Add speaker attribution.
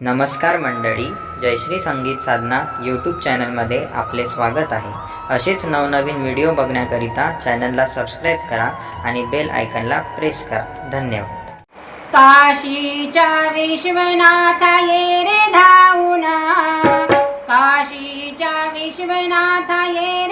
Speaker 1: नमस्कार मंडळी जयश्री संगीत साधना यूट्यूब चॅनलमध्ये आपले स्वागत आहे. असेच नवनवीन व्हिडिओ बघण्याकरिता चॅनलला सबस्क्राईब करा आणि बेल आयकनला प्रेस करा. धन्यवाद.
Speaker 2: काशीच्या विश्वनाथा ये रे धावना काशीच्या विश्वनाथा ये